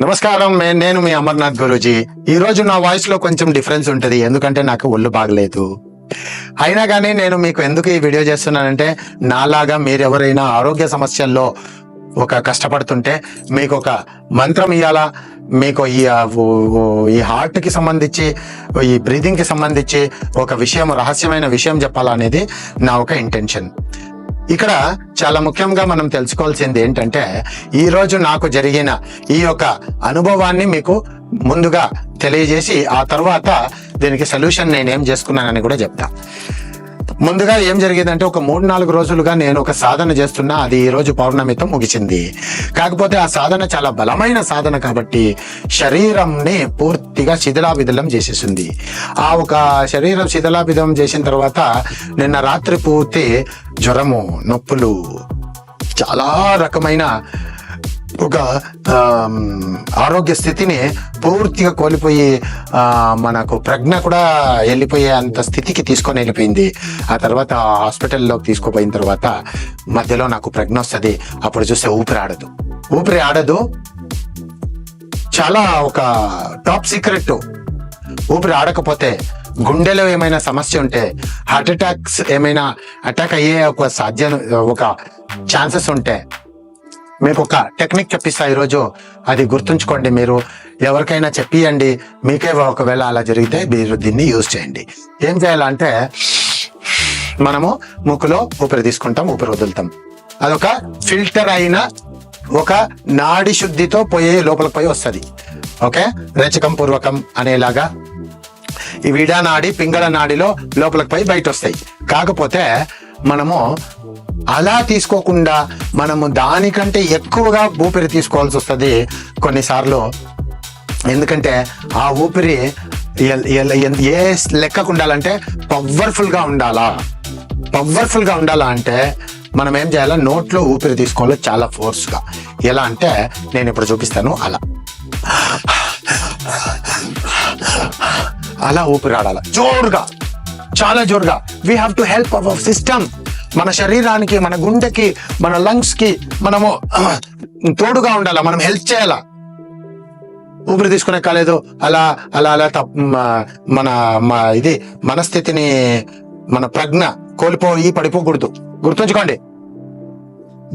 నమస్కారం మే- నేను మీ అమర్నాథ్ గురూజీ. ఈ రోజు నా వాయిస్లో కొంచెం డిఫరెన్స్ ఉంటుంది ఎందుకంటే నాకు ఒళ్ళు బాగలేదు. అయినా కానీ నేను మీకు ఎందుకు ఈ వీడియో చేస్తున్నానంటే నాలాగా మీరెవరైనా ఆరోగ్య సమస్యల్లో ఒక కష్టపడుతుంటే మీకు ఒక మంత్రం ఇవ్వాలా మీకు ఈ ఈ హార్ట్కి సంబంధించి ఈ బ్రీదింగ్కి సంబంధించి ఒక విషయం రహస్యమైన విషయం చెప్పాలనేది నా ఒక ఇంటెన్షన్. ఇక్కడ చాలా ముఖ్యంగా మనం తెలుసుకోవాల్సింది ఏంటంటే ఈ రోజు నాకు జరిగిన ఈ యొక్క అనుభవాన్ని మీకు ముందుగా తెలియజేసి ఆ తర్వాత దీనికి సొల్యూషన్ నేను ఏం చేసుకున్నానని కూడా చెప్తా. ముందుగా ఏం జరిగిందంటే ఒక మూడు నాలుగు రోజులుగా నేను ఒక సాధన చేస్తున్నా అది ఈ రోజు పౌర్ణమితో ముగిసింది కాకపోతే ఆ సాధన చాలా బలమైన సాధన కాబట్టి శరీరంని పూర్తిగా శిథిలాభిదలం చేసేసింది. ఆ ఒక శరీరం శిథిలాభిదలం చేసిన తర్వాత నిన్న రాత్రి పూర్తి జ్వరము నొప్పులు చాలా రకమైన ఒక ఆరోగ్య స్థితిని పూర్తిగా కోల్పోయి మనకు ప్రజ్ఞ కూడా వెళ్ళిపోయే అంత స్థితికి తీసుకొని వెళ్ళిపోయింది. ఆ తర్వాత హాస్పిటల్లోకి తీసుకుపోయిన తర్వాత మధ్యలో నాకు ప్రజ్ఞ వస్తుంది. అప్పుడు చూస్తే ఊపిరి ఆడదు. ఊపిరి ఆడదు. చాలా ఒక టాప్ సీక్రెట్. ఊపిరి ఆడకపోతే గుండెలో ఏమైనా సమస్య ఉంటే హార్ట్ అటాక్స్ ఏమైనా అటాక్ అయ్యే ఒక సాధ్య ఒక ఛాన్సెస్ ఉంటే మీకు ఒక టెక్నిక్ చెప్పిస్తా ఈరోజు. అది గుర్తుంచుకోండి మీరు. ఎవరికైనా చెప్పియండి. మీకే ఒకవేళ అలా జరిగితే మీరు దీన్ని యూజ్ చేయండి. ఏం చేయాలంటే మనము ముక్కులో ఊపిరి తీసుకుంటాం ఊపిరి వదులుతాం. అదొక ఫిల్టర్ అయిన ఒక నాడి శుద్ధితో పోయే లోపలికి పోయి వస్తుంది. ఓకే? రచకం పూర్వకం అనేలాగా. ఈ విడానాడి పింగళ నాడిలో లోపలికి పోయి బయట వస్తాయి కాకపోతే మనము అలా తీసుకోకుండా మనము దానికంటే ఎక్కువగా ఊపిరి తీసుకోవాల్సి వస్తుంది కొన్నిసార్లు. ఎందుకంటే ఆ ఊపిరి ఏ లెక్కకు ఉండాలంటే పవర్ఫుల్గా ఉండాలా? పవర్ఫుల్గా ఉండాలా అంటే మనం ఏం చేయాలా? నోట్లో ఊపిరి తీసుకోవాలి చాలా ఫోర్స్గా ఎలా అంటే నేను ఇప్పుడు చూపిస్తాను అలా. అలా ఊపిరి ఆడాల. జోరుగా చాలా జోరుగా. We have to help our system మన శరీరానికి మన గుండెకి మన లంగ్స్కి మనము తోడుగా ఉండాలా? మనం హెల్ప్ చేయాలా? ఊపిరి తీసుకునే కాలేదు. అలా అలా అలా తప్- మన మా ఇది మనస్థితిని మన ప్రజ్ఞ కోల్పోయి పడిపోకూడదు. గుర్తుంచుకోండి.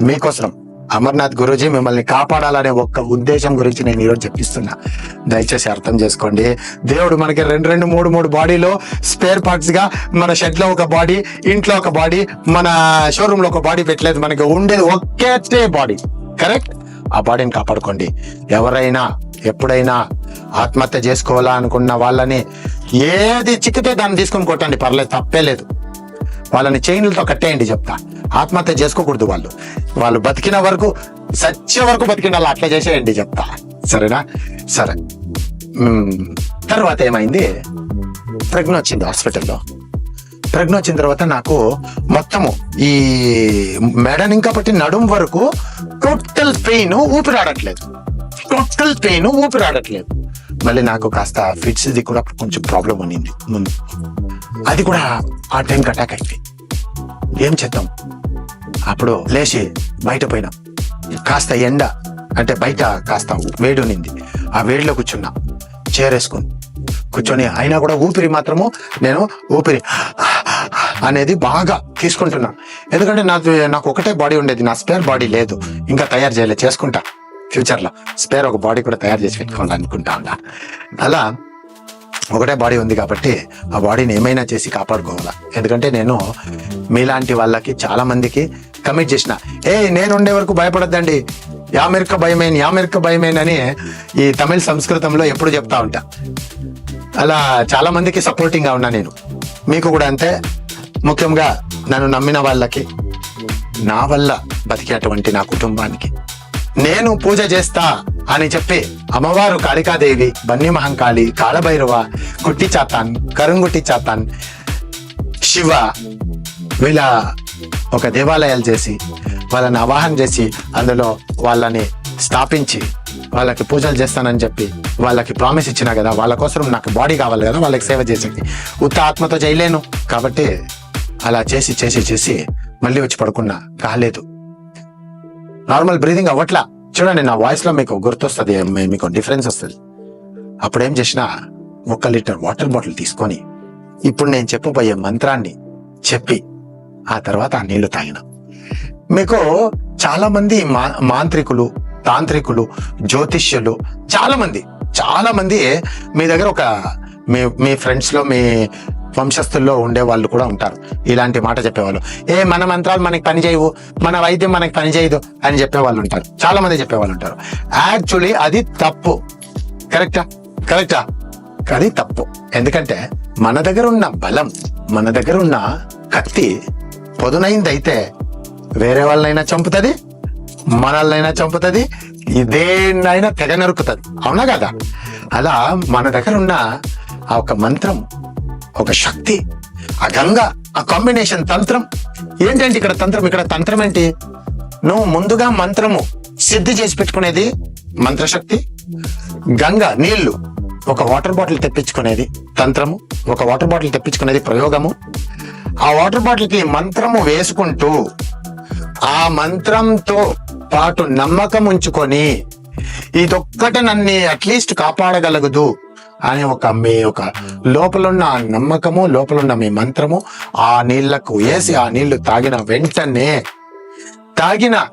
మీకోసం అమర్నాథ్ గురుజీ మిమ్మల్ని కాపాడాలనే ఒక్క ఉద్దేశం గురించి నేను ఈరోజు చెప్పిస్తున్నా. దయచేసి అర్థం చేసుకోండి. దేవుడు మనకి రెండు రెండు మూడు మూడు బాడీలో స్పేర్ పార్ట్స్గా మన షెడ్లో ఒక బాడీ ఇంట్లో ఒక బాడీ మన షోరూమ్లో ఒక బాడీ పెట్టలేదు. మనకి ఉండేది ఒకే బాడీ కరెక్ట్ ఆ బాడీని కాపాడుకోండి. ఎవరైనా ఎప్పుడైనా ఆత్మహత్య చేసుకోవాలా అనుకున్న వాళ్ళని ఏది చిక్కితే దాన్ని తీసుకొని కొట్టండి. పర్లేదు తప్పే లేదు. వాళ్ళని చైన్లతో కట్టేయండి చెప్తా. ఆత్మహత్య చేసుకోకూడదు వాళ్ళు. వాళ్ళు బతికిన వరకు సత్య వరకు బతికిండాలి అట్లా చేసేయండి చెప్తా. సరేనా? సరే. తర్వాత ఏమైంది? ప్రజ్ఞ వచ్చింది హాస్పిటల్లో. ప్రజ్ఞ వచ్చిన తర్వాత నాకు మొత్తము ఈ మెడని ఇంకా పట్టి నడుం వరకు టోటల్ పెయిన్ ఊపిరాడట్లేదు. టోటల్ పెయిన్ ఊపిరాడట్లేదు. మళ్ళీ నాకు కాస్త ఫిట్స్ది కూడా కొంచెం ప్రాబ్లం ఉన్నింది ముందు. అది కూడా ఆ టైంకి అటాక్ అయింది. ఏం చేద్దాం? అప్పుడు లేచి బయట పోయినాం. కాస్త ఎండ అంటే బయట కాస్త వేడి ఉన్నింది. ఆ వేడిలో కూర్చున్నా. చేరేసుకుని కూర్చొని అయినా కూడా ఊపిరి మాత్రము నేను ఊపిరి అనేది బాగా తీసుకుంటున్నా. ఎందుకంటే నాకు నాకు ఒకటే బాడీ ఉండేది. నా స్పేర్ బాడీ లేదు. ఇంకా తయారు చేయలేదు చేసుకుంటా. ఫ్యూచర్లో స్పేర్ ఒక బాడీ కూడా తయారు చేసి పెట్టుకోవాలనుకుంటా ఉన్నా. అలా ఒకటే బాడీ ఉంది కాబట్టి ఆ బాడీని ఏమైనా చేసి కాపాడుకోవాలా. ఎందుకంటే నేను మీలాంటి వాళ్ళకి చాలా మందికి కమిట్ చేసిన ఏ నేను ఉండే వరకు భయపడద్దండి. యామెరిక భయమేన్ యామెరిక భయమేన్ అని ఈ తమిళ సంస్కృతంలో ఎప్పుడు చెప్తా ఉంటా. అలా చాలా మందికి సపోర్టింగ్గా ఉన్నా నేను. మీకు కూడా అంతే. ముఖ్యంగా నన్ను నమ్మిన వాళ్ళకి నా వల్ల బతికేటువంటి నా కుటుంబానికి. నేను పూజ చేస్తా అని చెప్పి అమ్మవారు కాళికాదేవి బన్నీ మహంకాళి కాళభైరవ కుట్టి చాతాన్ కరుంగుట్టి చాతాన్ శివ వీళ్ళ ఒక దేవాలయాలు చేసి వాళ్ళని అవాహన చేసి అందులో వాళ్ళని స్థాపించి వాళ్ళకి పూజలు చేస్తానని చెప్పి వాళ్ళకి ప్రామిస్ ఇచ్చిన కదా వాళ్ళ కోసం నాకు బాడీ కావాలి కదా వాళ్ళకి సేవ చేసేది. ఉత్త ఆత్మతో చేయలేను. కాబట్టి అలా చేసి చేసి చేసి మళ్ళీ వచ్చి పడుకున్నా. కాలేదు. నార్మల్ బ్రీదింగ్ అవ్వట్లా. చూడండి నా వాయిస్లో మీకు గుర్తొస్తుంది మీ- మీకు డిఫరెన్స్ వస్తుంది. అప్పుడు ఏం చేసిన ఒక లీటర్ వాటర్ బాటిల్ తీసుకొని ఇప్పుడు నేను చెప్పబోయే మంత్రాన్ని చెప్పి ఆ తర్వాత ఆ నీళ్ళు తాగిన. మీకు చాలా మంది మా- మాంత్రికులు తాంత్రికులు జ్యోతిష్యులు చాలా మంది చాలా మంది మీ దగ్గర ఒక మీ మీ ఫ్రెండ్స్లో మీ వంశస్థుల్లో ఉండే వాళ్ళు కూడా ఉంటారు. ఇలాంటి మాట చెప్పేవాళ్ళు. ఏ మన మంత్రాలు మనకి పని చేయవు మన వైద్యం మనకి పని చేయదు అని చెప్పేవాళ్ళు ఉంటారు. చాలా మంది చెప్పేవాళ్ళు ఉంటారు. యాక్చువల్లీ అది తప్పు. కరెక్టా కరెక్టా అది తప్పు. ఎందుకంటే మన దగ్గర ఉన్న బలం మన దగ్గర ఉన్న కత్తి పొదునైందైతే వేరే వాళ్ళనైనా చంపుతుంది మనల్నైనా చంపుతుంది ఇదేనైనా తెగ నరుకుతుంది. అవునా కదా? అలా మన దగ్గర ఉన్న ఆ ఒక మంత్రం ఒక శక్తి ఆ గంగ ఆ కాంబినేషన్ తంత్రం. ఏంటంటే ఇక్కడ తంత్రం ఇక్కడ తంత్రం ఏంటి నువ్వు ముందుగా మంత్రము సిద్ధి చేసి పెట్టుకునేది మంత్రశక్తి గంగ నీళ్ళు ఒక వాటర్ బాటిల్ తెప్పించుకునేది తంత్రము ఒక వాటర్ బాటిల్ తెప్పించుకునేది ప్రయోగము. ఆ వాటర్ బాటిల్కి మంత్రము వేసుకుంటూ ఆ మంత్రంతో పాటు నమ్మకం ఉంచుకొని ఇదొక్కట నన్ను అట్లీస్ట్ కాపాడగలగదు. అని ఒక మీ ఒక లోపలున్న ఆ నమ్మకము లోపలున్న మీ మంత్రము ఆ నీళ్ళకు వేసి ఆ నీళ్ళు తాగిన వెంటనే తాగిన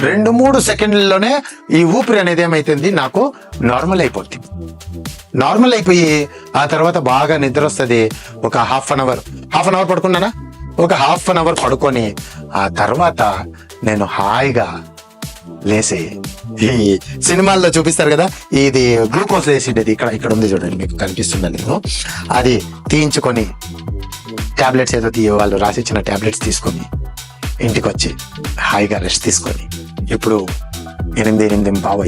రెండు మూడు సెకండ్లలోనే ఈ ఊపిరి అనేది ఏమైతుంది? నాకు నార్మల్ అయిపోతుంది నార్మల్ అయిపోయి ఆ తర్వాత బాగా నిద్ర వస్తుంది. ఒక half an hour half an hour పడుకున్నానా? ఒక హాఫ్ అన్ అవర్ పడుకొని ఆ తర్వాత నేను హాయిగా లేసే. ఈ సినిమాల్లో చూపిస్తారు కదా ఇది గ్లూకోజ్ లేసిండేది ఇక్కడ ఇక్కడ ఉంది చూడండి మీకు కనిపిస్తుంది నేను అది తీయించుకొని టాబ్లెట్స్ ఏదో తీయ వాళ్ళు రాసిచ్చిన టాబ్లెట్స్ తీసుకొని ఇంటికి వచ్చి హాయిగా రెస్ట్ తీసుకొని ఇప్పుడు ఎనిమిది ఎనిమిది బావు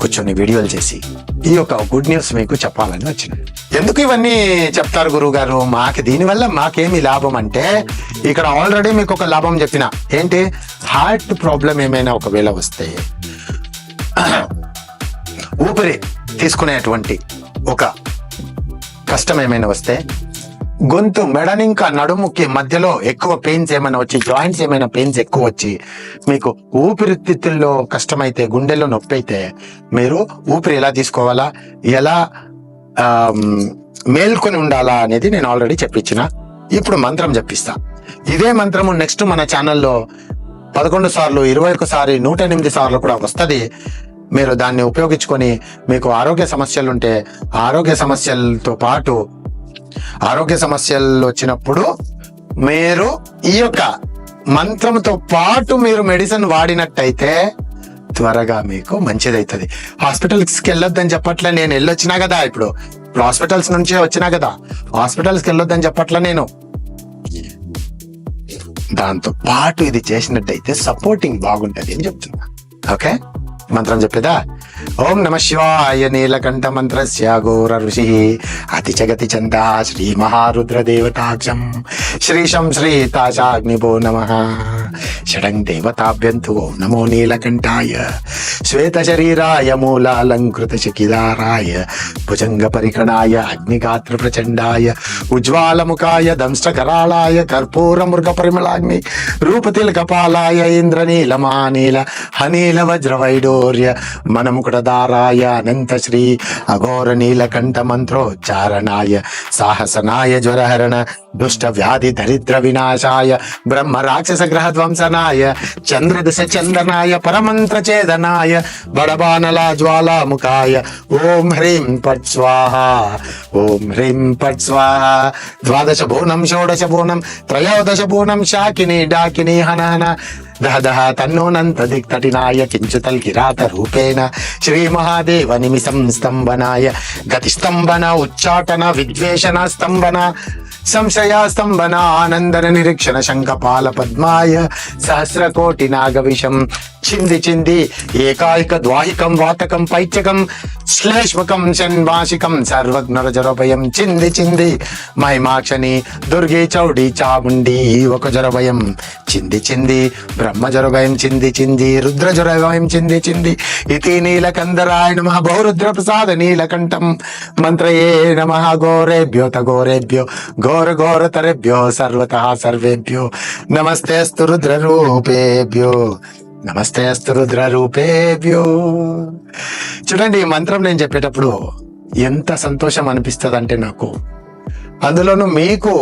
కూర్చొని వీడియోలు చేసి ఈ యొక్క గుడ్ న్యూస్ మీకు చెప్పాలని వచ్చిన. ఎందుకు ఇవన్నీ చెప్తారు గురువు గారు మాకు దీనివల్ల మాకేమి లాభం అంటే ఇక్కడ ఆల్రెడీ మీకు ఒక లాభం చెప్పిన. ఏంటి? హార్ట్ ప్రాబ్లం ఏమైనా ఒకవేళ వస్తే ఊపిరి తీసుకునేటువంటి ఒక కష్టం ఏమైనా వస్తే గొంతు మెడనింకా నడుముకి మధ్యలో ఎక్కువ పెయిన్స్ ఏమైనా వచ్చి జాయింట్స్ ఏమైనా పెయిన్స్ ఎక్కువ వచ్చి మీకు ఊపిరితిత్తుల్లో కష్టమైతే గుండెల్లో నొప్పి అయితే మీరు ఊపిరి ఎలా తీసుకోవాలా ఎలా మేల్కొని ఉండాలా అనేది నేను ఆల్రెడీ చెప్పించిన. ఇప్పుడు మంత్రం చెప్పిస్తా. ఇదే మంత్రము నెక్స్ట్ మన ఛానల్లో పదకొండు సార్లు ఇరవై ఒక్కసారి నూట ఎనిమిది సార్లు కూడా వస్తుంది. మీరు దాన్ని ఉపయోగించుకొని మీకు ఆరోగ్య సమస్యలు ఉంటే ఆరోగ్య సమస్యలతో పాటు ఆరోగ్య సమస్యలు వచ్చినప్పుడు మీరు ఈ యొక్క మంత్రంతో పాటు మీరు మెడిసిన్ వాడినట్టయితే త్వరగా మీకు మంచిదైతుంది. హాస్పిటల్స్కి వెళ్ళొద్దని చెప్పట్లే నేను వెళ్ళొచ్చినా కదా ఇప్పుడు. ఇప్పుడు హాస్పిటల్స్ నుంచే వచ్చినా కదా. హాస్పిటల్స్కి వెళ్ళొద్దని చెప్పట్లే నేను. దాంతో పాటు ఇది చేసినట్టయితే సపోర్టింగ్ బాగుంటుంది అని చెప్తున్నా. ఓకే మంత్రం చెప్పేదా? ఓం నమ శివాయ నీలకంఠ మంత్రస్య ఘోర ఋషి అతి జగతి చంద శ్రీ మహారుద్రదేవతాక్షం శ్రీశం శ్రీ తాశాగ్నిభో నమ. షడంగ్ దేవతాభ్యంతు ఓం నమో నీలకంఠాయ శ్వేత శరీరాయ మూలాలంకృత శకిదారాయ భుజంగ పరికణాయ అగ్నిగాత్ర ప్రచండాయ ఉజ్వాలముఖాయ దంష్టకరాళాయ కర్పూర మృగ పరిమళాగ్ని రూపతిల్ కపాలాయ ఇంద్రనీల మహానీల హనీల వజ్ర వైడూర్య మనముకుటదారాయ అనంత శ్రీ అఘోర నీలకంఠ మంత్రోచ్చారణాయ సాహసనాయ జ్వరహరణ దుష్ట వ్యాధి దరిద్ర వినాశాయ బ్రహ్మ రాక్షస గ్రహ ధ్వంసనాయ చంద్రదశ చందనాయ పరమంత్ర చేదనాయ బడబానల జ్వాలాముఖాయ ఓం హ్రీం పట్ స్వాహ ఓం హ్రీం పట్ స్వాహ. ద్వాదశ భూనం షోడశ భూనం త్రయోదశ భూనం శాకిని డాకిని హనహన దహదహ దహ తన్నోనంత దిక్తటినాయ కించుతల్ కిరాత రూపేణ శ్రీ మహాదేవ నిమిషం స్తంభనాయ గతి స్తంభన ఉచ్చాటన విద్వేషణ స్తంభన సంశయాస్తంభన ఆనందన నిరీక్షణ శంఖపాల పద్మాయ సహస్రకోటి నాగవిషం చింది చింది ఏకాయిక ద్వాహికం వాతకం పైత్యకం శ్లేష్మకం షణ్వాసికం సర్వజ్ఞరజరభయం చింది చింది మైమాక్షని దుర్గే చౌడి చాముండి ఒక జరభయం చింది చింది బ్రహ్మజరభయం చింది చింది రుద్రజరభయం చింది చింది ఇతి నీలకందరాయ నమ బహురుద్ర ప్రసాద నీలకంఠం మంత్రయే నమ ఘోరేభ్యో తఘోరేభ్యో ఘోర ఘోరతరేభ్యో సర్వత సర్వేభ్యో నమస్తే రుద్ర రూపేభ్యో నమస్తే అస్తు రుద్ర రూపేభ్యో చూడండి ఈ మంత్రం నేను చెప్పేటప్పుడు ఎంత సంతోషం అనిపిస్తుంది అంటే నాకు. అందులోనూ మీకు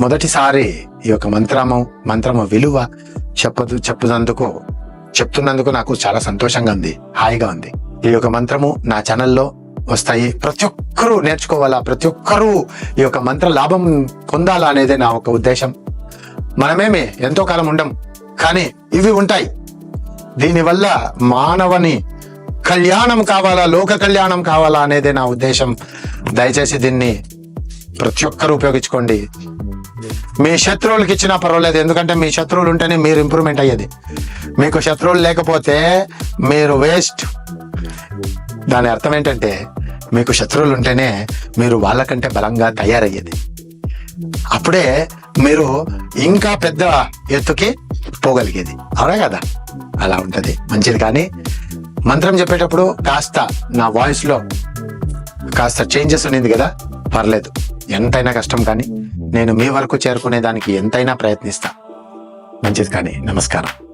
మొదటిసారి ఈ యొక్క మంత్రము మంత్రము విలువ చెప్పదు చెప్పునందుకు చెప్తున్నందుకు నాకు చాలా సంతోషంగా ఉంది హాయిగా ఉంది. ఈ యొక్క మంత్రము నా ఛానల్లో వస్తాయి. ప్రతి ఒక్కరూ నేర్చుకోవాలా? ప్రతి ఒక్కరూ ఈ యొక్క మంత్ర లాభం పొందాలా అనేది నా ఒక ఉద్దేశం. మనమేమి ఎంతో కాలం ఉండం కానీ ఇవి ఉంటాయి. దీనివల్ల మానవని కళ్యాణం కావాలా లోక కళ్యాణం కావాలా అనేదే నా ఉద్దేశం. దయచేసి దీన్ని ప్రతి ఒక్కరు ఉపయోగించుకోండి. మీ శత్రువులకి ఇచ్చినా పర్వాలేదు ఎందుకంటే మీ శత్రువులు ఉంటేనే మీరు ఇంప్రూవ్మెంట్ అయ్యేది. మీకు శత్రువులు లేకపోతే మీరు వేస్ట్. దాని అర్థం ఏంటంటే మీకు శత్రువులు ఉంటేనే మీరు వాళ్ళకంటే బలంగా తయారయ్యేది. అప్పుడే మీరు ఇంకా పెద్ద ఎత్తుకి పోగలిగేది. అవునా కదా? అలా ఉంటది. మంచిది కానీ మంత్రం చెప్పేటప్పుడు కాస్త నా వాయిస్లో కాస్త చేంజెస్ ఉన్నింది కదా? పర్లేదు. ఎంతైనా కష్టం కానీ నేను మీ వరకు చేరుకునే దానికి ఎంతైనా ప్రయత్నిస్తా. మంచిది కానీ నమస్కారం.